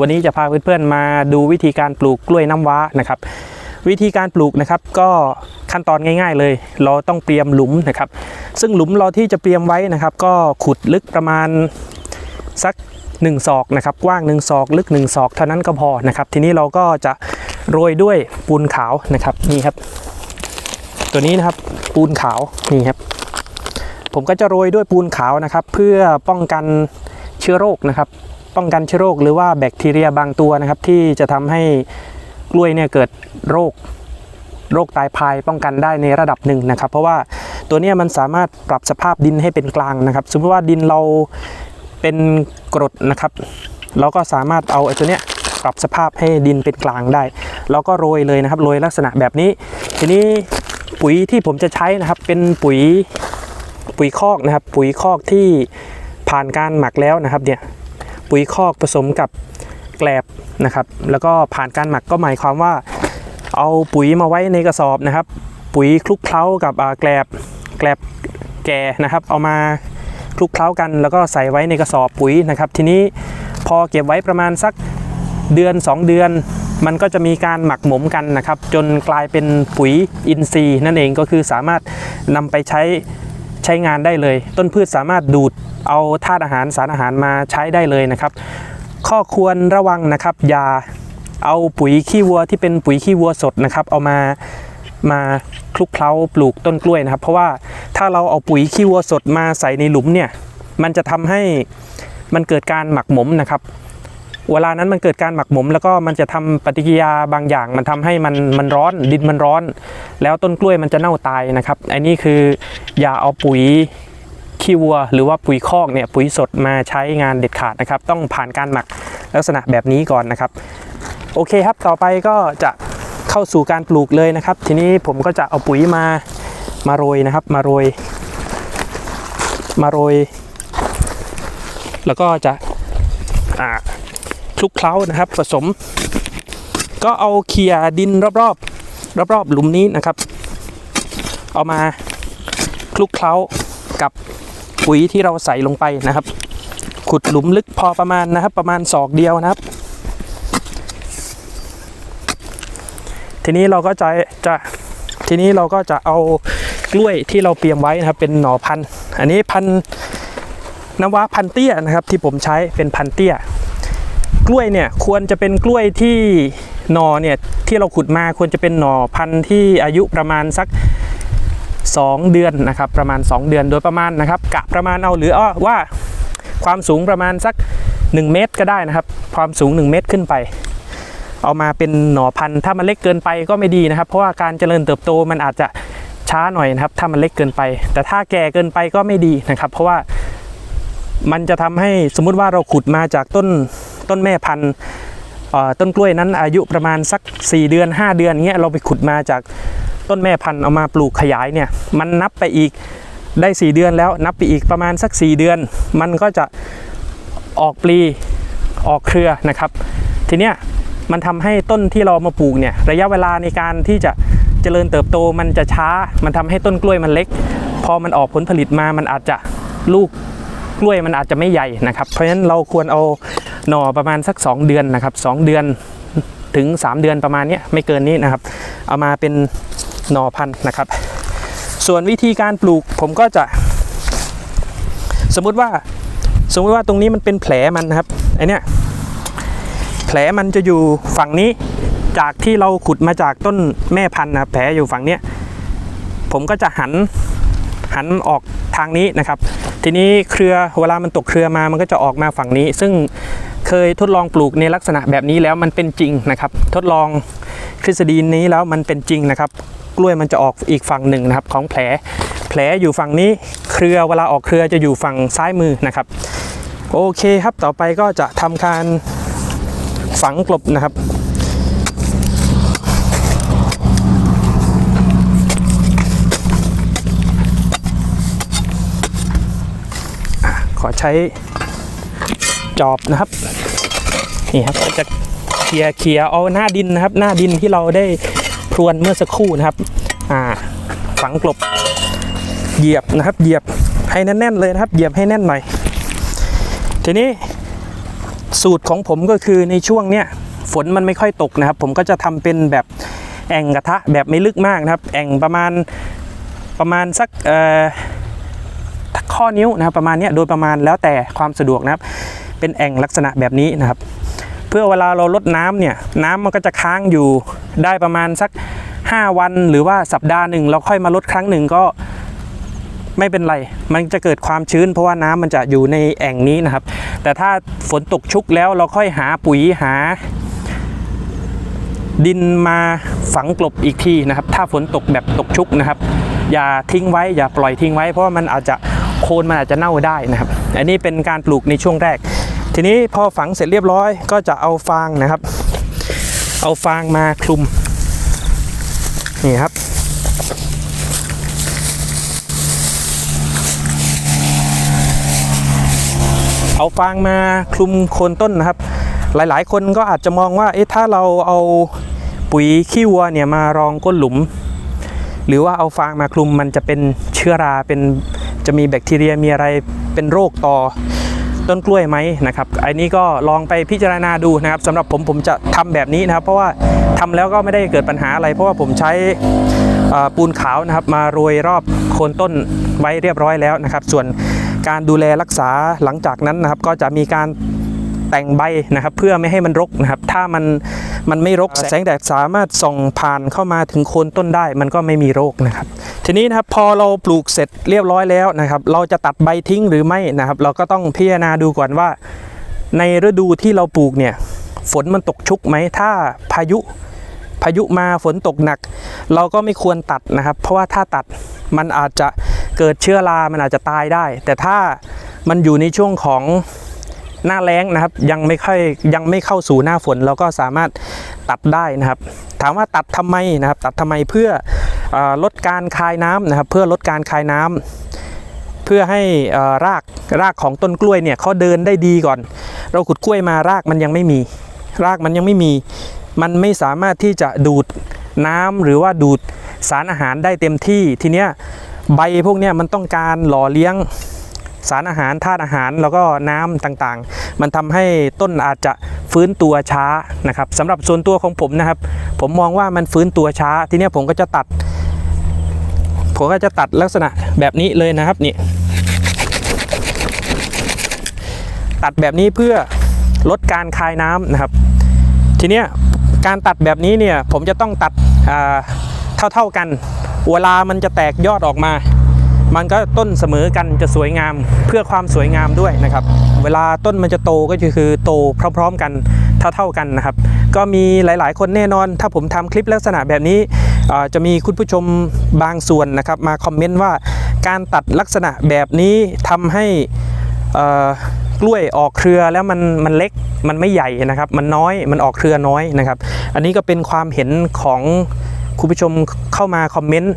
วันนี้จะพาเพื่อนๆมาดูวิธีการปลูกกล้วยน้ำว้านะครับ วิธีการปลูกนะครับก็ขั้นตอนง่ายๆเลย เราต้องเตรียมหลุมนะครับ ซึ่งหลุมเราที่จะเตรียมไว้นะครับ ก็ขุดลึกประมาณสัก1ศอกนะครับกว้าง 1 ศอกลึก 1 ศอกเท่านั้นก็พอนะครับ ทีนี้เราก็จะโรยด้วยปูนขาวนะครับนี่ครับ ตัวนี้นะครับปูนขาวนี่ครับ ผมก็จะโรยด้วยปูนขาวนะครับ เพื่อป้องกันเชื้อโรคนะครับ ป้องกันเชื้อโรคหรือว่าแบคทีเรียบางตัวนะครับ ที่จะทำให้กล้วยเนี่ยเกิดโรคโรคตายพายป้องกันได้ในระดับหนึ่งนะครับ เพราะว่าตัวเนี้ยมันสามารถปรับสภาพดินให้เป็นกลางนะครับ สมมติว่าดินเราเป็นกรดนะครับ เราก็สามารถเอาไอ้ตัวเนี้ยปรับสภาพให้ดินเป็นกลางได้แล้วก็โรยเลยนะครับโรยลักษณะแบบนี้ ทีนี้ปุ๋ยที่ผมจะใช้นะครับเป็นปุ๋ยปุ๋ยคอกนะครับ ปุ๋ยคอกที่ผ่านการหมักแล้วนะครับเนี่ย ปุ๋ยคอกผสมกับแกลบนะครับ แล้วก็ผ่านการหมักก็หมายความว่า เอาปุ๋ยมาไว้ในกระสอบนะครับ ปุ๋ยคลุกเคล้ากับแกลบแกลบแก่นะครับ เอามาคลุกเคล้ากัน แล้วก็ใส่ไว้ในกระสอบปุ๋ยนะครับ ทีนี้พอเก็บไว้ประมาณสักเดือน 2 เดือน มันก็จะมีการหมักหมมกันนะครับ จนกลายเป็นปุ๋ยอินทรีย์นั่นเองก็คือสามารถนำไปใช้ ใช้งานได้เลย ต้นพืชสามารถดูดเอาธาตุอาหารสารอาหารมาใช้ได้เลยนะครับ ข้อควรระวังนะครับอย่าเอาปุ๋ยขี้วัวที่เป็นปุ๋ยขี้วัวสดนะครับ เอามามาคลุกเคล้าปลูกต้นกล้วยนะครับ เพราะว่าถ้าเราเอาปุ๋ยขี้วัวสดมาใส่ในหลุมเนี่ยมันจะทำให้มันเกิดการหมักหมมนะครับ เวลานั้นมันเกิดการหมักหมม แล้วก็มันจะทำปฏิกิริยาบางอย่าง มันทำให้มันมันร้อนดินมันร้อน แล้วต้นกล้วยมันจะเน่าตายนะครับอันนี้คืออย่าเอาปุ๋ยขี้วัว หรือว่าปุ๋ยคอกเนี่ยปุ๋ยสดมาใช้งานเด็ดขาดนะครับ ต้องผ่านการหมักลักษณะแบบนี้ก่อนนะครับ โอเคครับต่อไปก็จะเข้าสู่การปลูกเลยนะครับ ทีนี้ผมก็จะเอาปุ๋ยมามาโรยนะครับ มาโรย มาโรย แล้วก็จะอ่า ลุกเคล้านะครับ ผสม ก็เอาเคลียดินรอบๆรอบๆหลุมนี้นะครับ เอามาคลุกเคล้ากับปุ๋ยที่เราใส่ลงไปนะครับ ขุดหลุมลึกพอประมาณนะครับ ประมาณศอกเดียวนะครับ ทีนี้เราก็จะจะทีนี้เราก็จะเอากล้วยที่เราเตรียมไว้นะครับ เป็นหน่อพันธุ์ อันนี้พันธุ์น้ำว้าพันเตี้ยนะครับ ที่ผมใช้เป็นพันเตี้ย กล้วยเนี่ยควรจะเป็นกล้วยที่หน่อเนี่ยที่เราขุดมาควรจะเป็นหน่อพันธุ์ที่อายุประมาณสัก 2 เดือนนะครับประมาณ 2 เดือนโดยประมาณนะครับกะประมาณเอาหรืออ้อว่าความสูงประมาณสัก 1 เมตรก็ได้นะครับ ความสูง 1 เมตรขึ้นไป เอามาเป็นหน่อพันธุ์ถ้ามันเล็กเกินไปก็ไม่ดีนะครับ เพราะว่าการเจริญเติบโตมันอาจจะช้าหน่อยนะครับ ถ้ามันเล็กเกินไป แต่ถ้าแก่เกินไปก็ไม่ดีนะครับ เพราะว่ามันจะทำให้สมมุติว่าเราขุดมาจากต้น ต้นแม่พันธุ์ต้นกล้วยนั้นอายุประมาณสัก 4 เดือน 5 เดือนเงี้ยเราไปขุดมาจากต้นแม่พันธุ์เอามาปลูกขยายเนี่ยมันนับไปอีกได้ 4 เดือนแล้วนับไปอีกประมาณสัก 4 เดือน มันก็จะออกปลีออกเครือนะครับ ทีเนี้ยมันทำให้ต้นที่เรามาปลูกเนี่ยระยะเวลาในการที่จะเจริญเติบโตมันจะช้า มันทำให้ต้นกล้วยมันเล็ก พอมันออกผลผลิตมามันอาจจะลูกกล้วยมันอาจจะไม่ใหญ่นะครับ เพราะฉะนั้นเราควรเอา หน่อประมาณสัก 2 เดือนนะครับ2เดือนถึง 3 เดือนประมาณนี้ไม่เกินนี้นะครับ เอามาเป็นหน่อพันธุ์นะครับ ส่วนวิธีการปลูกผมก็จะ สมมุติว่าสมมติว่าตรงนี้มันเป็นแผลมันนะครับไอเนี้ยแผลมันจะอยู่ฝั่งนี้จากที่เราขุดมาจากต้นแม่พันธุ์นะแผลอยู่ฝั่งเนี้ยผมก็จะหันหันออกทางนี้นะครับ ทีนี้เครือเวลามันตกเครือมามันก็จะออกมาฝั่งนี้ ซึ่ง เคยทดลองปลูกในลักษณะแบบนี้แล้วมันเป็นจริงนะครับ ทดลองทฤษฎีนี้แล้วมันเป็นจริงนะครับ กล้วยมันจะออกอีกฝั่งหนึ่งนะครับ ของแผลแผลอยู่ฝั่งนี้เครือเวลาออกเครือจะอยู่ฝั่งซ้ายมือนะครับ โอเคครับต่อไปก็จะทำการฝังกลบนะครับขอใช้จอบนะครับ นี่ครับจะเคลียร์เคลียร์เอาหน้าดินนะครับ หน้าดินที่เราได้พรวนเมื่อสักครู่นะครับ อ่า ฝังกลบ เหยียบนะครับ เหยียบให้แน่นๆเลยนะครับ เหยียบให้แน่นหน่อย ทีนี้สูตรของผมก็คือในช่วงเนี้ยฝนมันไม่ค่อยตกนะครับ ผมก็จะทำเป็นแบบแอ่งกระทะแบบไม่ลึกมากนะครับ แอ่งประมาณประมาณสักเอ่อข้อนิ้วนะครับประมาณนี้โดยประมาณแล้วแต่ความสะดวกนะครับ เป็นแอ่งลักษณะแบบนี้นะครับ เพื่อเวลาเราลดน้ำเนี่ยน้ำมันก็จะค้างอยู่ได้ประมาณสัก 5 วันหรือว่าสัปดาห์หนึ่งเราค่อยมาลดครั้งหนึ่งก็ไม่เป็นไร มันจะเกิดความชื้น เพราะว่าน้ำมันจะอยู่ในแอ่งนี้นะครับ แต่ถ้าฝนตกชุกแล้วเราค่อยหาปุ๋ยหา ดินมาฝังกลบอีกทีนะครับ ถ้าฝนตกแบบตกชุกนะครับ อย่าทิ้งไว้อย่าปล่อยทิ้งไว้ เพราะว่ามันอาจจะโคนมันอาจจะเน่าได้นะครับ อันนี้เป็นการปลูกในช่วงแรก ทีนี้พอฝังเสร็จเรียบร้อย ก็จะเอาฟางนะครับ เอาฟางมาคลุม นี่ครับ เอาฟางมาคลุมโคนต้นนะครับ หลายๆ คนก็อาจจะมองว่า เอ๊ะ ถ้าเราเอาปุ๋ยขี้วัวเนี่ยมารองก้นหลุม หรือว่าเอาฟางมาคลุมมันจะเป็นเชื้อราเป็นจะมีแบคทีเรียมีอะไรเป็นโรคต่อ ต้นกล้วยไหมนะครับอันนี้ก็ลองไปพิจารณาดูนะครับสำหรับผมผมจะทำแบบนี้นะครับ เพราะว่าทำแล้วก็ไม่ได้เกิดปัญหาอะไร เพราะว่าผมใช้ปูนขาวนะครับมาโรยรอบโคนต้นไว้เรียบร้อยแล้วนะครับ ส่วนการดูแลรักษาหลังจากนั้นนะครับ ก็จะมีการแต่งใบนะครับ เพื่อไม่ให้มันรกนะครับ ถ้ามัน มันไม่รกแสงแดดสามารถส่องผ่านเข้ามาถึงโคนต้นได้ มันก็ไม่มีโรคนะครับ ทีนี้นะครับพอเราปลูกเสร็จเรียบร้อยแล้วนะครับ เราจะตัดใบทิ้งหรือไม่นะครับ เราก็ต้องพิจารณาดูก่อนว่า ในฤดูที่เราปลูกเนี่ยฝนมันตกชุกไหมถ้าพายุพายุมาฝนตกหนัก เราก็ไม่ควรตัดนะครับ เพราะว่าถ้าตัดมันอาจจะเกิดเชื้อรา มันอาจจะตายได้ แต่ถ้ามันอยู่ในช่วงของ หน้าแล้งนะครับยังไม่ค่อยยังไม่เข้าสู่หน้าฝนเราก็สามารถตัดได้นะครับ ถามว่าตัดทำไมนะครับ ตัดทำไมเพื่ออลดการคายน้ำนะครับ เพื่อลดการคายน้ำเพื่อให้รากรากของต้นกล้วยเนี่ยเขาเดินได้ดีก่อน เราขุดกล้วยมารากมันยังไม่มี รากมันยังไม่มี มันไม่สามารถที่จะดูดน้ำหรือว่าดูดสารอาหารได้เต็มที่ทีเนี้ยใบพวกเนี้ยมันต้องการหล่อเลี้ยง สารอาหารธาตุอาหารแล้วก็น้ำต่างๆ มันทำให้ต้นอาจจะฟื้นตัวช้านะครับสำหรับส่วนตัวของผมนะครับ ผมมองว่ามันฟื้นตัวช้า ทีนี้ผมก็จะตัด ผมก็จะตัดลักษณะแบบนี้เลยนะครับนี่ตัดแบบนี้เพื่อลดการคายน้ำนะครับ ทีเนี้ยการตัดแบบนี้เนี่ยผมจะต้องตัดเท่าๆกันเวลามันจะแตกยอดออกมา มันก็ต้นเสมอกันจะสวยงามเพื่อความสวยงามด้วยนะครับ เวลาต้นมันจะโตก็คือโตพร้อมๆกันเท่าๆกันนะครับ ก็มีหลายๆ คนแน่นอน ถ้าผมทำคลิปลักษณะแบบนี้จะมีคุณผู้ชมบางส่วนนะครับ มาคอมเมนต์ว่าการตัดลักษณะแบบนี้ทำให้กล้วยออกเครือแล้วมันมันเล็กมันไม่ใหญ่นะครับ มันน้อยมันออกเครือน้อยนะครับ อันนี้ก็เป็นความเห็นของคุณผู้ชมเข้ามาคอมเมนต์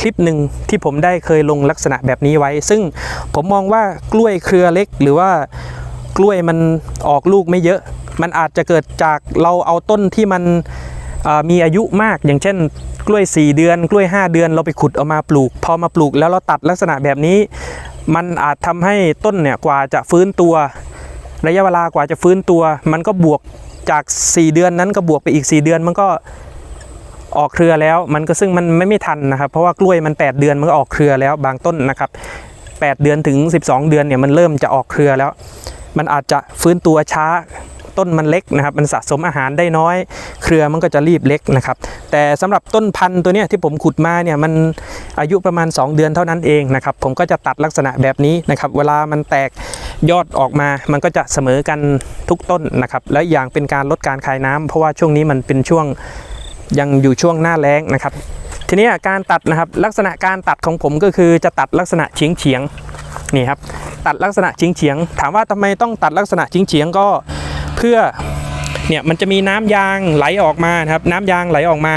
คลิปหนึ่งที่ผมได้เคยลงลักษณะแบบนี้ไว้ ซึ่งผมมองว่ากล้วยเครือเล็ก หรือว่ากล้วยมันออกลูกไม่เยอะ มันอาจจะเกิดจากเราเอาต้นที่มันมีอายุมากอย่างเช่น กล้วย 4 เดือน กล้วย 5 เดือนเราไปขุดเอามาปลูก พอมาปลูกแล้วเราตัดลักษณะแบบนี้ มันอาจทำให้ต้นเนี่ยกว่าจะฟื้นตัว ระยะเวลากว่าจะฟื้นตัว มันก็บวกจาก 4 เดือนนั้นก็บวกไปอีก 4 เดือนมันก็ ออกเครือแล้ว มันก็ซึ่งมันไม่ไม่ทันนะครับ เพราะว่ากล้วยมัน 8 เดือนมันก็ออกเครือแล้วบางต้นนะครับ 8 เดือนถึง 12 เดือนเนี่ยมันเริ่มจะออกเครือแล้ว มันอาจจะฟื้นตัวช้าต้นมันเล็กนะครับ มันสะสมอาหารได้น้อย เครือมันก็จะรีบเล็กนะครับ แต่สำหรับต้นพันธุ์ตัวเนี้ยที่ผมขุดมาเนี่ยมันอายุประมาณ 2 เดือนเท่านั้นเองนะครับ ผมก็จะตัดลักษณะแบบนี้นะครับ เวลามันแตกยอดออกมา มันก็จะเสมอกันทุกต้นนะครับ และอย่างเป็นการลดการคายน้ำเพราะว่าช่วงนี้มันเป็นช่วง ยังอยู่ช่วงหน้าแล้งนะครับ ทีนี้การตัดนะครับลักษณะการตัดของผมก็คือจะตัดลักษณะเฉียงเฉียงนี่ครับตัดลักษณะเฉียงเฉียงถามว่าทำไมต้องตัดลักษณะเฉียงเฉียงก็เพื่อเนี่ยมันจะมีน้ำยางไหลออกมาครับน้ำยางไหลออกมา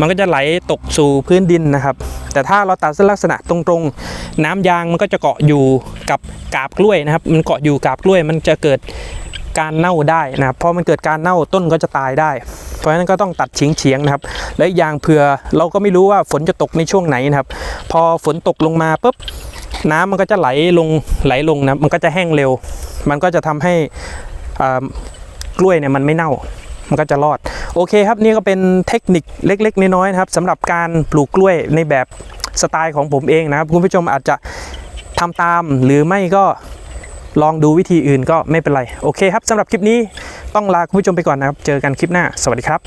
มันก็จะไหลตกสู่พื้นดินนะครับ แต่ถ้าเราตัดลักษณะตรงๆ น้ำยางมันก็จะเกาะอยู่กับกาบกล้วยนะครับ มันเกาะอยู่กาบกล้วยมันจะเกิด การเน่าได้นะครับพอมันเกิดการเน่าต้นก็จะตายได้ เพราะฉะนั้นก็ต้องตัดเฉียงเฉียงๆนะครับ และอย่างเผื่อเราก็ไม่รู้ว่าฝนจะตกในช่วงไหนนะครับ พอฝนตกลงมาปุ๊บน้ำมันก็จะไหลลงไหลลงนะมันก็จะแห้งเร็ว มันก็จะทำให้อ่ากล้วยเนี่ยมันไม่เน่ามันก็จะรอด โอเคครับนี่ก็เป็นเทคนิคเล็ก ๆ น้อยๆนะครับสำหรับการปลูกกล้วยในแบบสไตล์ของผมเองนะครับ คุณผู้ชมอาจจะทำตามหรือไม่ก็ ลองดูวิธีอื่นก็ไม่เป็นไร โอเคครับสำหรับคลิปนี้ต้องลาคุณผู้ชมไปก่อนนะครับ เจอกันคลิปหน้า สวัสดีครับ